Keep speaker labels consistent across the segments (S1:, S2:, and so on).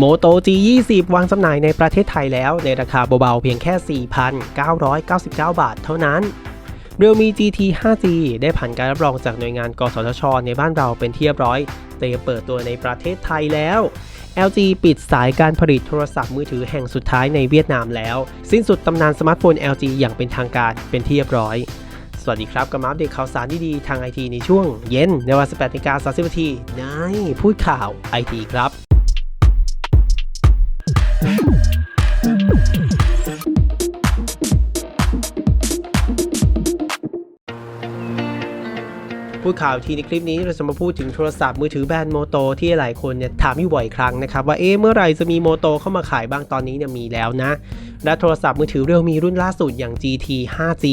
S1: โมโต G20 วางจำหน่ายในประเทศไทยแล้วในราคาเบาๆเพียงแค่ 4,999 บาทเท่านั้น Realme GT 5G ได้ผ่านการรับรองจากหน่วยงานกสทช ในบ้านเราเป็นที่เรียบร้อยเตรียมเปิดตัวในประเทศไทยแล้ว LG ปิดสายการผลิตโทรศัพท์มือถือแห่งสุดท้ายในเวียดนามแล้ว สิ้นสุดตำนานสมาร์ทโฟน LG อย่างเป็นทางการเป็นที่เรียบร้อย สวัสดีครับกับมาอัปเดตข่าวสารดีๆทางไอทีในช่วงเย็นในวัน18นาฬิกา30นาทีในพูดข่าวไอทีครับ พูดข่าวทีในคลิปนี้เราจะมาพูดถึงโทรศัพท์มือถือแบรนด์โมโตที่หลายคนเนี่ยถามอยู่บ่อยครั้งนะครับว่าเอ๊ะเมื่อไหร่จะมีโมโตเข้ามาขายบ้างตอนนี้เนี่ยมีแล้วนะ และโทรศัพท์มือถือเรียวมีรุ่นล่าสุดอย่าง GT 5G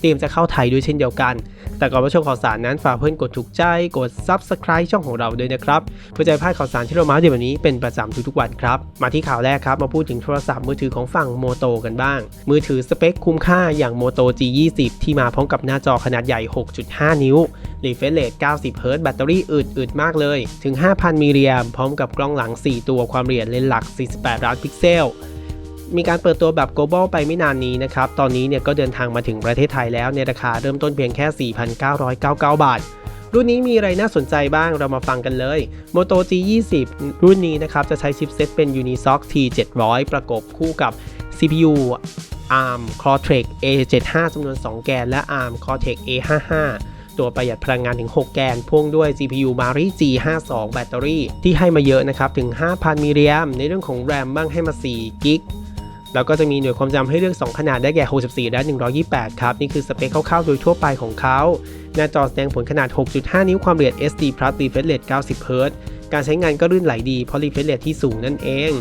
S1: เตรียมจะเข้าไทยด้วยเช่นเดียวกัน แต่ก่อนรับชมข่าวสารนั้นฝากเพื่อนกดถูกใจกด Subscribe ช่องของเราด้วยนะครับเพื่อจะพลาดข่าวสารที่เรามาเดตแบบนี้เป็นประจำทุกๆวันครับมาที่ข่าวแรกครับมาพูดถึงโทรศัพท์มือถือของฝั่งโมโตกันบ้าง มือถือสเปคคุ้มค่าอย่าง Moto G20 ที่มาพร้อมกับหน้าจอขนาดใหญ่ 6.5 นิ้วรีเฟรชเรท90เฮิร์แบตเตอรี่อึดอึดมากเลย ถึง 5,000มิลลิแอมพร้อมกับกล้องหลัง 4 ตัวความละเอียดเลนส์หลัก 48 ล้านพิกเซลมีการเปิดตัวแบบ global ไปไม่นานนี้นะครับ ตอนนี้เนี่ยก็เดินทางมาถึงประเทศไทยแล้วในราคาเริ่มต้นเพียงแค่ 4,999 บาท รุ่นนี้มีอะไรน่าสนใจบ้างเรามาฟังกันเลย Moto G20 รุ่นนี้นะครับจะใช้ชิปเซตเป็น Unisoc T700 ประกบคู่กับ CPU ARM Cortex A75 จำนวน 2 แกน และ ARM Cortex A55 ตัวประหยัดพลังงานถึง 6 แกน พ่วงด้วย GPU Mari G52 แบตเตอรี่ที่ให้มาเยอะนะครับ ถึง 5,000 มิลลิแอมในเรื่องของ RAM บ้างให้มา4กิกแล้วก็จะมีหน่วยความจำให้เลือก 2 ขนาดได้แก่ 64 และ 128 ครับ นี่คือสเปคคร่าวๆ โดยทั่วไปของเขา หน้าจอแสดงผลขนาด 6.5 นิ้วความละเอียด SD Plus refresh rate 90 Hz การใช้งานก็ลื่นไหลดีเพราะ refresh rate ที่สูงนั่นเอง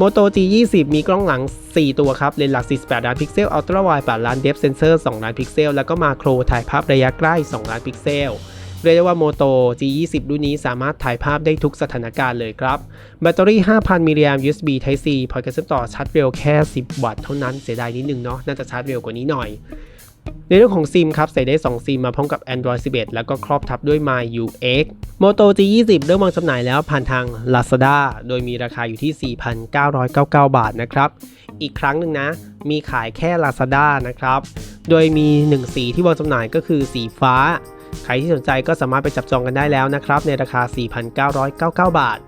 S1: Moto G20 มีกล้องหลัง 4 ตัวครับเลนส์หลัก 48 ล้านพิกเซลอัลตร้าไวด์8ล้านเดฟเซนเซอร์ 2 ล้านพิกเซล แล้วก็มาโครถ่ายภาพระยะใกล้ 2 ล้านพิกเซลเรียกได้ว่า Moto G20 รุ่นนี้สามารถถ่ายภาพได้ทุกสถานการณ์เลยครับ แบตเตอรี่ 5,000 มิลลิแอม USB Type C พอร์ตการเชื่อมต่อชาร์จเร็วแค่ 10 วัตต์เท่านั้นเสียดายนิดนึงเนาะน่าจะชาร์จเร็วกว่านี้หน่อย ในเรื่องของซิมครับ ใส่ได้ 2 ซิมมาพร้อมกับ Android 11 แล้วก็ครอบทับด้วย My UX Moto G20 เริ่มวางจำหน่ายแล้วผ่านทาง Lazada โดยมีราคาอยู่ที่ 4,999 บาทนะครับ อีกครั้งหนึ่งนะ มีขายแค่ Lazada นะครับ โดยมี 1 สีที่วางจำหน่ายก็คือสีฟ้า ใครที่สนใจก็สามารถไปจับจองกันได้แล้วนะครับ ในราคา 4,999 บาท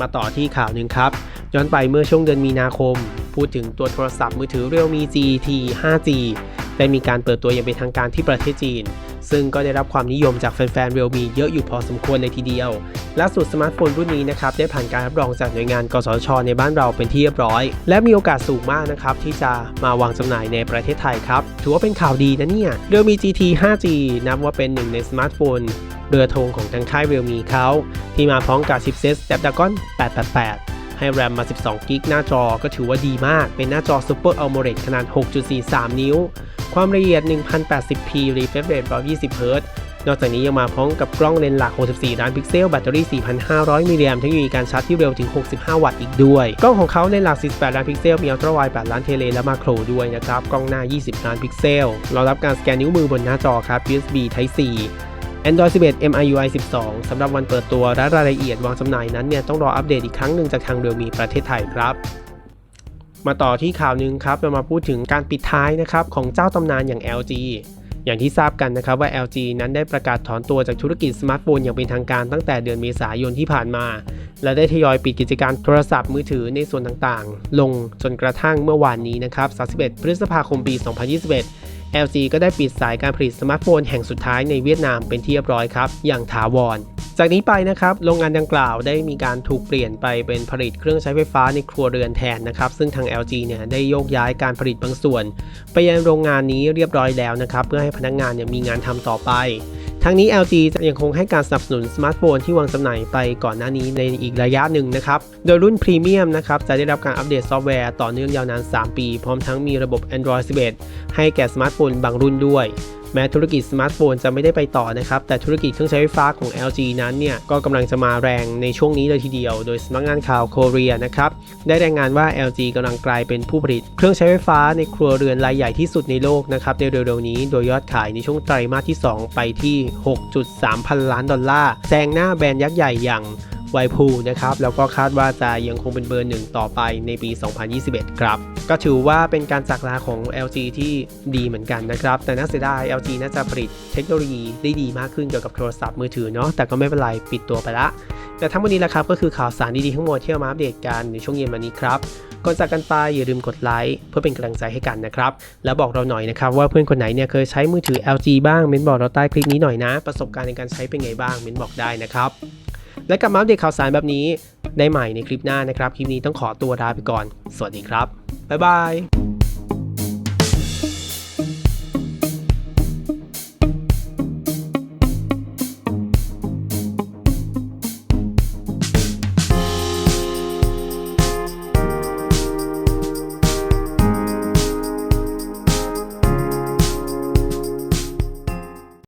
S1: มาต่อที่ข่าวหนึ่งครับ ย้อนไปเมื่อช่วงเดือนมีนาคม พูดถึงตัวโทรศัพท์มือถือ Realme GT 5G ได้มีการเปิดตัวอย่างเป็นทางการที่ประเทศจีน ซึ่งก็ได้รับความนิยมจากแฟนๆ Realme เยอะอยู่พอสมควรเลยทีเดียวล่าสุดสมาร์ทโฟนรุ่นนี้นะครับได้ผ่านการรับรองจากหน่วยงาน กสช ในบ้านเราเป็นที่เรียบร้อย และมีโอกาสสูงมากนะครับที่จะมาวางจำหน่ายในประเทศไทยครับ ถือว่าเป็นข่าวดีนะเนี่ย Realme GT 5G นับว่าเป็นหนึ่งในสมาร์ทโฟนเรือธงของทางค่าย Realme เขาที่มาพร้อมกับชิปเซต Snapdragon 888 ให้แรมมา 12 กิกหน้าจอก็ถือว่าดีมาก เป็นหน้าจอ Super AMOLED ขนาด 6.43 นิ้ว ความละเอียด 1080p refresh rate 120 Hz นอกจากนี้ยังมาพร้อมกับกล้องเลนส์หลัก 64 ล้านพิกเซล แบตเตอรี่ 4,500 มิลลิแอมเทคโนโลยีการชาร์จที่เร็วถึง 65 วัตต์อีกด้วย กล้องของเขาเลนส์หลัก 48 ล้านพิกเซล มีอัลตร้าไวด์ 8 ล้านเทเล และมาโครด้วยนะครับ กล้องหน้า 20 ล้านพิกเซล รองรับการสแกนนิ้วมือบนหน้าจอครับ USB Type C Android 11 MIUI 12 สำหรับวันเปิดตัวและรายละเอียดวางจำหน่ายนั้นเนี่ยต้องรออัปเดตอีกครั้งหนึ่งจากทาง Realme ประเทศไทยครับ มาต่อที่ข่าวหนึ่งครับเรามาพูดถึงการปิดท้ายนะครับของเจ้าตำนานอย่าง LG อย่างที่ทราบกันนะครับว่า LG นั้นได้ประกาศถอนตัวจากธุรกิจสมาร์ทโฟนอย่างเป็นทางการตั้งแต่เดือนเมษายนที่ผ่านมา และได้ทยอยปิดกิจการโทรศัพท์มือถือในส่วนต่างๆ ลงจนกระทั่งเมื่อวานนี้นะครับ 31 พฤษภาคมปี 2021 LG ก็ได้ปิดสายการผลิตสมาร์ทโฟนแห่งสุดท้ายในเวียดนามเป็นที่เรียบร้อยครับ อย่างถาวร จากนี้ไปนะครับ โรงงานดังกล่าวได้มีการถูกเปลี่ยนไปเป็นผลิตเครื่องใช้ไฟฟ้าในครัวเรือนแทนนะครับ ซึ่งทาง LG เนี่ยได้โยกย้ายการผลิตบางส่วน ไปยังโรงงานนี้เรียบร้อยแล้วนะครับ เพื่อให้พนักงานเนี่ยมีงานทำต่อไป ทั้งนี้ LG จะยังคงให้การสนับสนุนสมาร์ทโฟนที่วางจำหน่ายไปก่อนหน้านี้ในอีกระยะหนึ่งนะครับ โดยรุ่นพรีเมียมนะครับจะได้รับการอัปเดตซอฟต์แวร์ต่อเนื่องยาวนาน 3 ปี พร้อมทั้งมีระบบ Android 11 ให้แก่สมาร์ทโฟนบางรุ่นด้วย แม้ธุรกิจสมาร์ทโฟนจะไม่ได้ไปต่อนะครับ แต่ธุรกิจเครื่องใช้ไฟฟ้าของ LG นั้นเนี่ยก็กำลังจะมาแรงในช่วงนี้เลยทีเดียว โดยสำนักงานข่าวโคเรียนะครับ ได้รายงานว่า LG กำลังกลายเป็นผู้ผลิต เครื่องใช้ไฟฟ้าในครัวเรือนรายใหญ่ที่สุดในโลกนะครับในเร็วๆนี้ โดยยอดขายในช่วงไตรมาสที่ 2 ไปที่ 6.3 พันล้านดอลลาร์แซงหน้าแบรนด์ยักษ์ใหญ่อย่างไวพูนะครับแล้วก็คาดว่าจะยังคงเป็นเบอร์หนึ่งต่อไปในปี 2021 ครับ ก็ถือว่าเป็นการจากลาของ LG ที่ดีเหมือนกันนะครับ แต่น่าเสียดาย LG น่าจะผลิตเทคโนโลยีได้ดีมากขึ้นเกี่ยวกับโทรศัพท์มือถือเนาะ แต่ก็ไม่เป็นไรปิดตัวไปละ แต่ทั้งหมดนี้แหละครับก็คือข่าวสารดีๆทั้งหมดที่เอามาอัปเดตกันในช่วงเย็นวันนี้ครับก่อนจากกันไปอย่าลืมกดไลค์เพื่อเป็นกำลังใจให้กันนะครับ แล้วบอกเราหน่อยนะครับว่าเพื่อนคนไหนเนี่ยเคยใช้มือถือ LG บ้างเม้นบอกเราใต้คลิปนี้หน่อยนะ ประสบการณ์ในการใช้เป็นไงบ้างเม้นบอกได้นะครับ และกลับมาอัปเดตข่าวสารแบบนี้ได้ใหม่ในคลิปหน้านะครับ คลิปนี้ต้องขอตัวลาไปก่อน สวัสดีครับ บ๊ายบาย